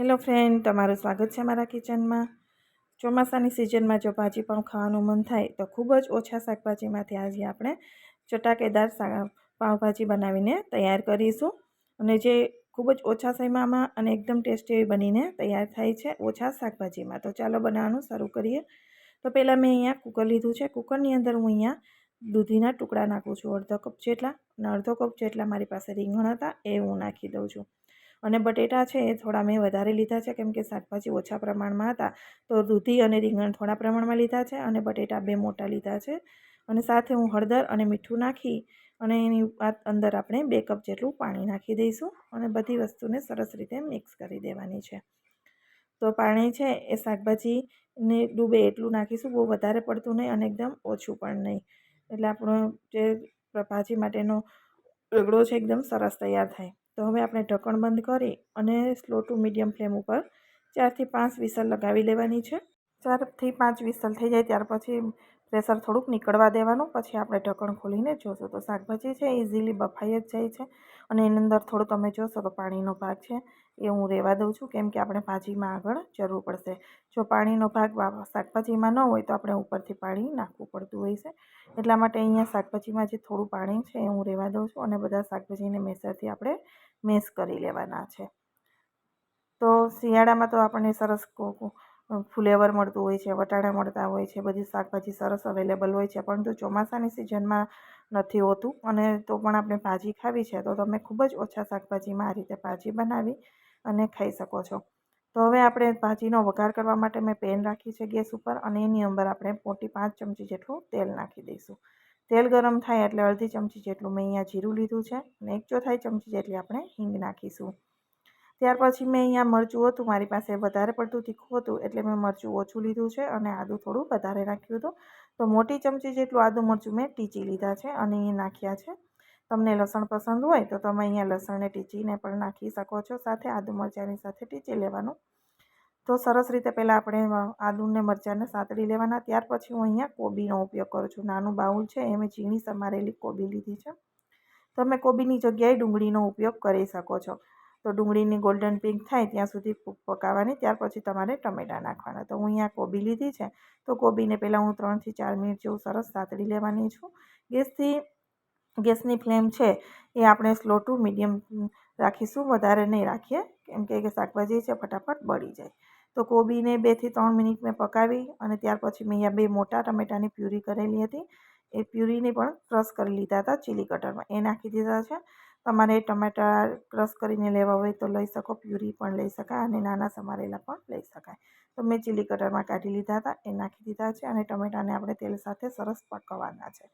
Hello friend, તમારું સ્વાગત છે મારા કિચનમાં. ચોમાસાની સિઝનમાં જો ભાજીપાઉં ખાવાનું મન થાય, તો ખૂબ જ ઓછા શાકભાજીમાંથી આજે આપણે ચટાકેદાર પાઉંભાજી બનાવીને તૈયાર કરીશું. અને જે ખૂબ જ ઓછા સમયમાં અને એકદમ ટેસ્ટી બનીને તૈયાર થાય છે ઓછા શાકભાજીમાં. તો ચાલો બનાવવાનું શરૂ કરીએ. તો પહેલાં મેં અહીંયા કુકર લીધું છે. કુકરની અંદર હું અહીંયા દૂધીના ટુકડા નાખું છું. અડધો કપ જેટલા અને અડધો કપ જેટલા મારી પાસે રીંગણ હતા, એ હું નાખી દઉં છું. અને બટેટા છે એ થોડા મેં વધારે લીધા છે, કેમ કે શાકભાજી ઓછા પ્રમાણમાં હતા. તો દૂધી અને રીંગણ થોડા પ્રમાણમાં લીધા છે અને બટેટા બે મોટા લીધા છે. અને સાથે હું હળદર અને મીઠું નાખી અને એની અંદર આપણે બે કપ જેટલું પાણી નાખી દઈશું અને બધી વસ્તુને સરસ રીતે મિક્સ કરી દેવાની છે. તો પાણી છે એ શાકભાજીને ડૂબે એટલું નાખીશું, બહુ વધારે પડતું નહીં અને એકદમ ઓછું પણ નહીં. એટલે આપણો જે ભાજી માટેનો રગડો છે, એકદમ સરસ તૈયાર થાય. તો હવે આપણે ઢક્કણ બંધ કરી અને સ્લો ટુ મીડિયમ ફ્લેમ ઉપર ચારથી પાંચ વિસલ લગાવી લેવાની છે. ચારથી પાંચ વિસલ થઈ જાય ત્યાર પછી પ્રેશર થોડુંક નીકળવા દેવાનું. પછી આપણે ઢક્કણ ખોલીને જોશું તો શાકભાજી છે ઇઝીલી બફાઈ જ જાય છે અને એની અંદર થોડું તમે જોશો તો પાણીનો ભાગ છે. એ હું રહેવા દઉં છું. કેમ કે આપણે ભાજીમાં આગળ જરૂર પડશે. જો પાણીનો ભાગ શાકભાજીમાં ન હોય તો આપણે ઉપરથી પાણી નાખવું પડતું હોય છે. એટલા માટે અહીંયા શાકભાજીમાં જે થોડું પાણી છે એ હું રહેવા દઉં છું અને બધા શાકભાજીને મેસરથી આપણે મેસ કરી લેવાના છે. તો શિયાળામાં તો આપણને સરસ ફ્લેવર મળતું હોય છે, વટાણા મળતા હોય છે, બધી શાકભાજી સરસ અવેલેબલ હોય છે. પરંતુ ચોમાસાની સિઝનમાં નથી હોતું અને તો પણ આપણે ભાજી ખાવી છે તો તમે ખૂબ જ ઓછા શાકભાજીમાં આ રીતે ભાજી બનાવી અને ખાઈ શકો છો. તો હવે આપણે ભાજીનો વઘાર કરવા માટે મેં પેન રાખી છે ગેસ ઉપર અને એની અંદર આપણે મોટી પાંચ ચમચી જેટલું તેલ નાખી દઈશું. તેલ ગરમ થાય એટલે અડધી ચમચી જેટલું મેં અહીંયા જીરું લીધું છે અને એક ચોથાઈ ચમચી જેટલી આપણે હિંગ નાખીશું. ત્યાર પછી મેં અહીંયા મરચું હતું, મારી પાસે વધારે પડતું તીખું હતું એટલે મેં મરચું ઓછું લીધું છે અને આદું થોડું વધારે નાખ્યું હતું. તો મોટી ચમચી જેટલું આદું મરચું મેં ટીચી લીધા છે અને એ નાખ્યા છે. તમને લસણ પસંદ હોય તો તમે અહીંયા લસણને ટીચીને પણ નાખી શકો છો. સાથે આદુ મરચાંની સાથે ટીચી લેવાનું. તો સરસ રીતે પહેલાં આપણે આદુને મરચાંને સાતળી લેવાના. ત્યાર પછી હું અહીંયા કોબીનો ઉપયોગ કરું છું. નાનું બાઉલ છે એ મેં ઝીણી સમારેલી કોબી લીધી છે. તમે કોબીની જગ્યાએ ડુંગળીનો ઉપયોગ કરી શકો છો. તો ડુંગળીની ગોલ્ડન પિંક થાય ત્યાં સુધી પકાવવાની. ત્યાર પછી તમારે ટમેટાં નાખવાના. તો હું અહીંયા કોબી લીધી છે. તો કોબીને પહેલાં હું ત્રણથી ચાર મિનિટ જેવું સરસ સાતળી લેવાની છું. ગેસથી ગેસની ફ્લેમ છે એ આપણે સ્લો ટુ મીડિયમ રાખીશું, વધારે નહીં રાખીએ. કેમ કે શાકભાજી છે, ફટાફટ બળી જાય. તો કોબીને બેથી ત્રણ મિનિટ મેં પકાવી અને ત્યાર પછી મેં અહીંયા બે મોટા ટમેટાની પ્યુરી કરેલી હતી. એ પ્યુરીને પણ ક્રશ કરી લીધા હતા ચીલી કટરમાં. એ નાખી દીધા છે. તમારે ટમેટા ક્રશ કરીને લેવા હોય તો લઈ શકો, પ્યુરી પણ લઈ શકાય અને નાના સમારેલા પણ લઈ શકાય. તો મેં ચીલી કટરમાં કાઢી લીધા હતા, એ નાખી દીધા છે અને ટમેટાને આપણે તેલ સાથે સરસ પકવવાના છે.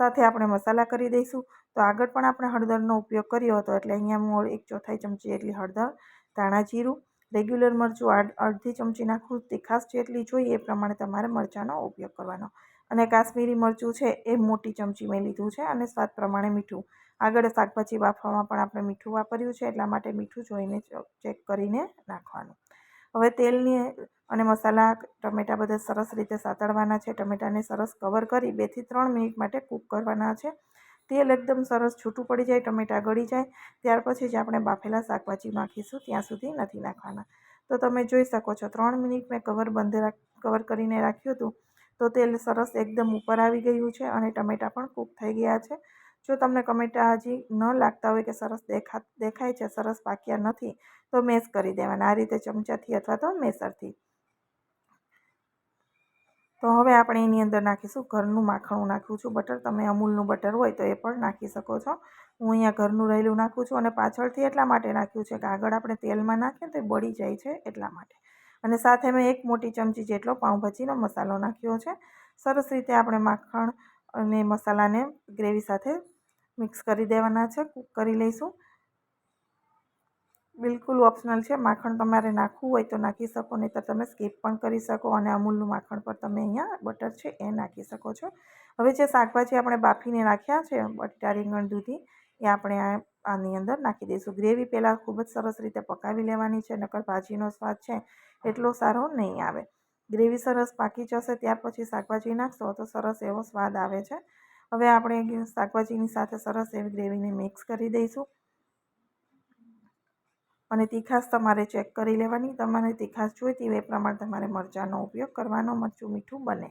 સાથે આપણે મસાલા કરી દઈશું. તો આગળ પણ આપણે હળદરનો ઉપયોગ કર્યો હતો. એટલે અહીંયા હું એક ચોથાઈ ચમચી એટલી હળદર, ધાણા જીરું, રેગ્યુલર મરચું અડધી ચમચી નાખવું તીખાસ જેટલી જોઈએ એ પ્રમાણે તમારે મરચાંનો ઉપયોગ કરવાનો. અને કાશ્મીરી મરચું છે એ મોટી ચમચી મેં લીધું છે અને સ્વાદ પ્રમાણે મીઠું. આગળ શાકભાજી બાફવામાં પણ આપણે મીઠું વાપર્યું છે. એટલા માટે મીઠું જોઈને ચેક કરીને નાખવાનું. હવે તેલની અને મસાલા, ટમેટાં બધા સરસ રીતે સાતળવાના છે. ટમેટાને સરસ કવર કરી બેથી ત્રણ મિનિટ માટે કૂક કરવાના છે. તેલ એકદમ સરસ છૂટું પડી જાય, ટમેટાં ગળી જાય. ત્યાર પછી જ આપણે બાફેલા શાકભાજી નાખીશું, ત્યાં સુધી નથી નાખવાના. તો તમે જોઈ શકો છો, ત્રણ મિનિટ મેં કવર બંધ કવર કરીને રાખ્યું હતું. તો તેલ સરસ એકદમ ઉપર આવી ગયું છે અને ટમેટાં પણ કૂક થઈ ગયા છે. જો તમને ટમેટાં હજી ન લાગતા હોય કે સરસ દેખા, દેખાય છે, સરસ પાક્યા નથી, તો મેશ કરી દેવાના. આ રીતે ચમચાથી અથવા તો મેસરથી તો હવે આપણે એની અંદર નાખીશું ઘરનું માખણું નાખું છું. બટર તમે અમૂલનું બટર હોય તો એ પણ નાખી શકો છો. હું અહીંયા ઘરનું રહેલું નાખું છું અને પાછળથી એટલા માટે નાખ્યું છે કે આગળ આપણે તેલમાં નાખીએ તો બળી જાય છે એટલા માટે. અને સાથે મેં એક મોટી ચમચી જેટલો પાઉંભાજીનો મસાલો નાખ્યો છે. સરસ રીતે આપણે માખણ અને મસાલાને ગ્રેવી સાથે મિક્સ કરી દેવાના છે. કૂક કરી લઈશું. બિલકુલ ઓપ્શનલ છે. માખણ તમારે નાખવું હોય તો નાખી શકો નહીં તો તમે સ્કીપ પણ કરી શકો અને અમૂલનું માખણ પર તમે અહીંયા બટર છે એ નાખી શકો છો. હવે જે શાકભાજી આપણે બાફીને નાખ્યા છે, બટાટા, રીંગણ, દૂધી, એ આપણે આની અંદર નાખી દઈશું. ગ્રેવી પહેલાં ખૂબ જ સરસ રીતે પકાવી લેવાની છે, નકર ભાજીનો સ્વાદ છે એટલો સારો નહીં આવે. ગ્રેવી સરસ પાકી જશે ત્યાર પછી શાકભાજી નાખશો તો સરસ એવો સ્વાદ આવે છે. હવે આપણે શાકભાજીની સાથે સરસ એવી ગ્રેવીને મિક્સ કરી દઈશું. અને તીખાશ તમારે ચેક કરી લેવાની. તમારે તીખાશ જોઈતી હોય એ પ્રમાણે તમારે મરચાંનો ઉપયોગ કરવાનો, મરચું મીઠું બને.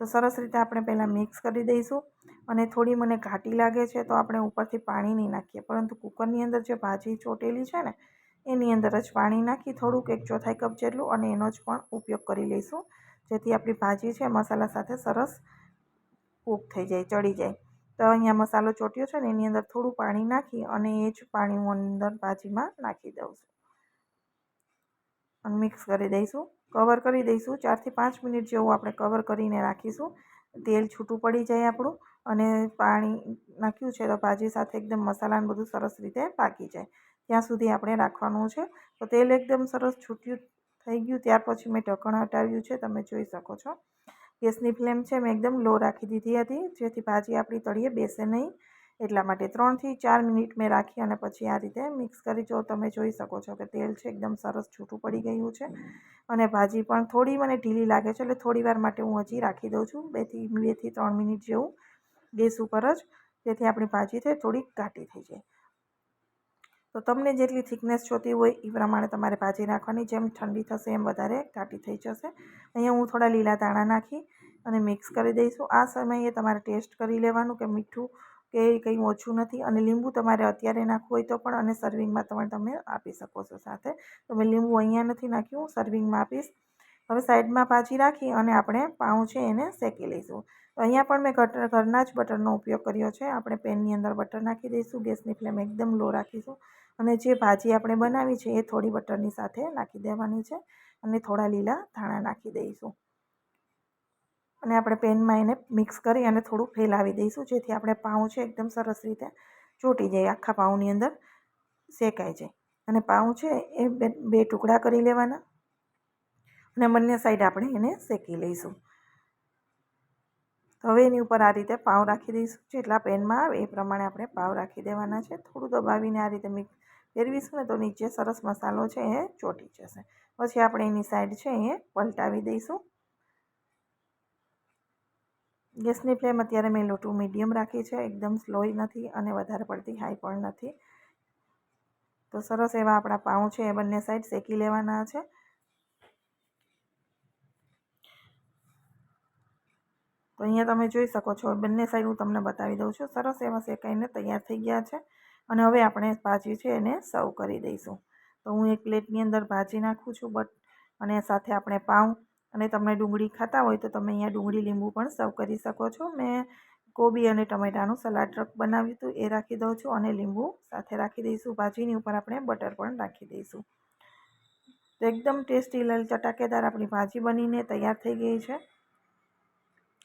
તો સરસ રીતે આપણે પહેલાં મિક્સ કરી દઈશું. અને થોડી મને ઘાટી લાગે છે તો આપણે ઉપરથી પાણી નહીં નાખીએ. પરંતુ કુકરની અંદર જે ભાજી ચોટેલી છે ને, એની અંદર જ પાણી નાખી થોડુંક એક ચોથાઈ કપ જેટલું અને એનો જ પણ ઉપયોગ કરી લઈશું. જેથી આપણી ભાજી છે મસાલા સાથે સરસ કૂક થઈ જાય, ચડી જાય. તો અહીંયા મસાલો ચોટ્યો છે ને, એની અંદર થોડું પાણી નાખી અને એ જ પાણી હું અંદર ભાજીમાં નાખી દઉં છું. અને મિક્સ કરી દઈશું. કવર કરી દઈશું. ચારથી પાંચ મિનિટ જેવું આપણે કવર કરીને રાખીશું. તેલ છૂટું પડી જાય આપણું અને પાણી નાખ્યું છે તો ભાજી સાથે એકદમ મસાલાને બધું સરસ રીતે પાકી જાય. ત્યાં સુધી આપણે રાખવાનું છે. તો તેલ એકદમ સરસ છૂટ્યું થઈ ગયું. ત્યાર પછી મેં ઢક્કણ હટાવ્યું છે. તમે જોઈ શકો છો. ગેસની ફ્લેમ છે મેં એકદમ લો રાખી દીધી હતી. જેથી ભાજી આપણી તળીએ બેસે નહીં. એટલા માટે ત્રણથી ચાર મિનિટ મેં રાખી અને પછી આ રીતે મિક્સ કરી જો તમે જોઈ શકો છો કે તેલ છે એકદમ સરસ છૂટું પડી ગયું છે. અને ભાજી પણ થોડી મને ઢીલી લાગે છે એટલે થોડીવાર માટે હું હજી રાખી દઉં છું. બેથી બેથી ત્રણ મિનિટ જેવું ગેસ ઉપર જ. જેથી આપણી ભાજી છે થોડીક ઘાટી થઈ જાય. તો તમને જેટલી થિકનેસ જોતી હોય એ પ્રમાણે તમારે ભાજી નાખવાની, જેમ ઠંડી થશે એમ વધારે ઘાટી થઈ જશે. અહીંયા હું થોડા લીલા દાણા નાખી અને મિક્સ કરી દઈશું. આ સમયે તમારે ટેસ્ટ કરી લેવાનું કે મીઠું કે કંઈ ઓછું નથી. અને લીંબુ તમારે અત્યારે નાખવું હોય તો પણ અને સર્વિંગમાં તમે તમે આપી શકો છો સાથે. તો મેં લીંબુ અહીંયા નથી નાખ્યું સર્વિંગમાં આપીશ. હવે સાઈડમાં ભાજી રાખી અને આપણે પાઉં છે એને શેકી લઈશું. તો અહીંયા પણ મેં ઘટર ઘરના જ બટરનો ઉપયોગ કર્યો છે. આપણે પેનની અંદર બટર નાખી દઈશું. ગેસની ફ્લેમ એકદમ લો રાખીશું. અને જે ભાજી આપણે બનાવી છે એ થોડી બટરની સાથે નાખી દેવાની છે અને થોડા લીલા ધાણા નાખી દઈશું. અને આપણે પેનમાં એને મિક્સ કરી અને થોડું ફેલાવી દઈશું, જેથી આપણે પાઉં છે એકદમ સરસ રીતે ચોંટી જાય, આખા પાઉંની અંદર શેકાઈ જાય. અને પાઉં છે એ બે ટુકડા કરી લેવાના. અને બંને સાઈડ આપણે એને શેકી લઈશું. તો હવે એની ઉપર આ રીતે પાઉં રાખી દઈશું. જેટલા પેનમાં આવે એ પ્રમાણે આપણે પાવ રાખી દેવાના છે. થોડું દબાવીને આ રીતે મિક્સ ફેરવીશું ને તો નીચે સરસ મસાલો છે એ ચોટી જશે. પછી આપણે એની સાઈડ છે એ પલટાવી દઈશું. ગેસની ફ્લેમ અત્યારે મેં લોટું મીડિયમ રાખી છે. એકદમ સ્લોય નથી અને વધારે પડતી હાઈ પણ નથી. તો સરસ એવા આપણા પાઉં છે એ બંને સાઈડ શેકી લેવાના છે. તો અહીંયા તમે જોઈ શકો છો, બંને સાઈડ હું તમને બતાવી દઉં છું. સરસ એવા શેકાઈને તૈયાર થઈ ગયા છે અને હવે આપણે ભાજી છે એને સર્વ કરી દઈશું. તો હું એક પ્લેટની અંદર ભાજી નાખું છું બટ અને સાથે આપણે પાઉં અને તમને ડુંગળી ખાતા હોય તો તમે અહીંયા ડુંગળી લીંબુ પણ સર્વ કરી શકો છો. મેં કોબી અને ટમેટાનું સલાડ ટ્રક બનાવ્યું હતું, એ રાખી દઉં છું અને લીંબુ સાથે રાખી દઈશું. ભાજીની ઉપર આપણે બટર પણ રાખી દઈશું. તો એકદમ ટેસ્ટી, લાલ ચટાકેદાર આપણી ભાજી બનીને તૈયાર થઈ ગઈ છે.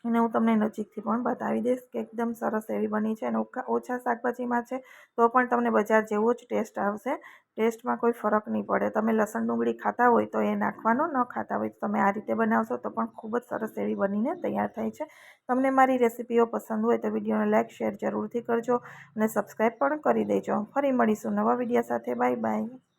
અને હું તમને નજીકથી પણ બતાવી દઈશ કે એકદમ સરસ એવી બની છે અને ઓછા શાકભાજીમાં છે, તો પણ તમને બજાર જેવો જ ટેસ્ટ આવશે. ટેસ્ટમાં કોઈ ફરક નહીં પડે. તમે લસણ ડુંગળી ખાતા હોય તો એ નાખવાનો, ન ખાતા હોય તમે આ રીતે બનાવશો તો પણ ખૂબ જ સરસ એવી બનીને તૈયાર થાય છે. તમને મારી રેસીપીઓ પસંદ હોય તો વિડીયોને લાઇક શેર જરૂરથી કરજો અને સબસ્ક્રાઈબ પણ કરી દેજો. ફરી મળીશું નવા વીડિયો સાથે. Bye bye.